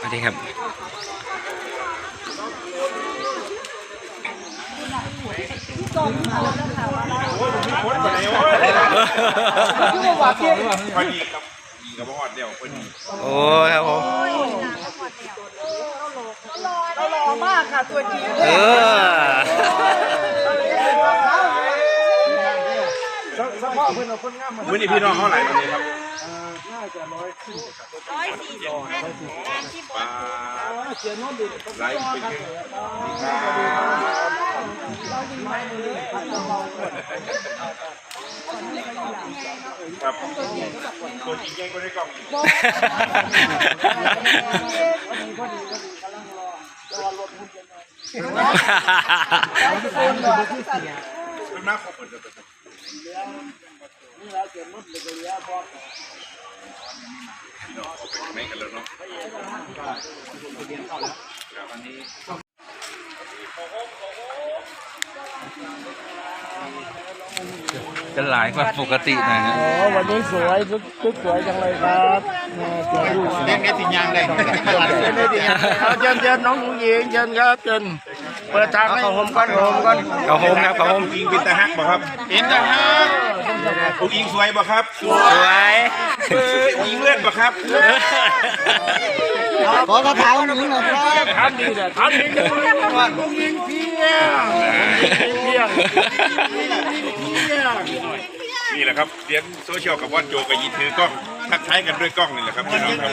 สวัสดีครับพอดีกับดีกับพ่อเดียวพอดีโอ้ครับผมเราหล่อมากค่ะตัวจริงเออมื้อนี้พี่น้องเขาหลายคนเลยครับ ร้อยสี่สิบท่านงานที่บปอลาสหลายเป็นครับตัวจริงยังก็ได้กล้อง อีกเป็นมากขอบคุณครับไม่กันแล้วเนาะจะหลายกว่าปกติหน่อยนะโอ้วันนี้สวยชุดชุดสวยจังเลยครับสวยลูเล่นแค่สิญญาณได้เอาเชิญเชิญน้องผู้หญิงเชิญครับเชิญ เปิดทางให้ผมก่อนผมก่อนเขาโฮมครับเขาโฮมอิงเป็นตาฮักบ่ครับเห็นตาฮักอุกอิงสวยบ่ครับสวสวยอุกอิงเลือดบ่ครับขอกระถางนี้หน่อยครับทำดีเลยทำดีเลยผู้หญิงเพียงเพียงนี่แหละครับเรียนโซเชียลกับว่านโจกับยีถือกล้องทักทายกันด้วยกล้องนี่แหละครับพี่น้องครับ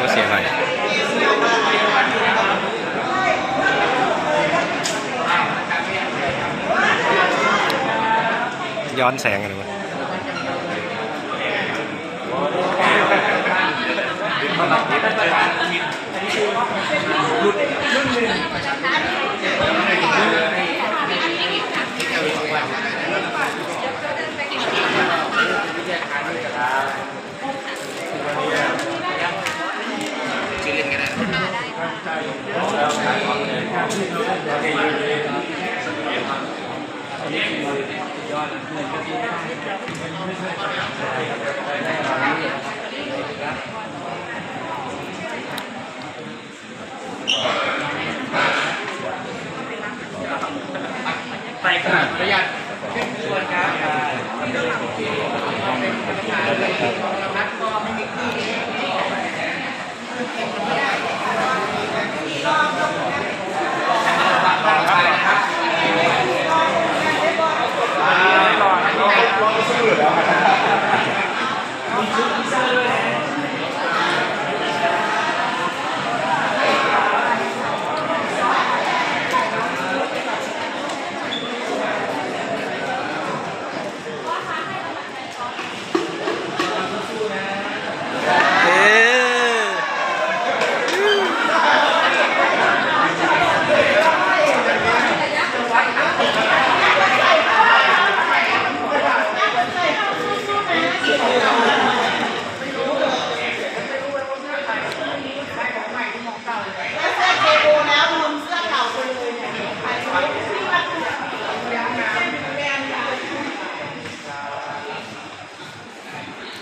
ก็เสียหน่อยย้อนแสงกันเลย ยอดนก็ไดปกระหยัดขึ้นชวนครับดำเนินที่เป็นพนักงานนักก็ไม่มีที่ Hallelujah.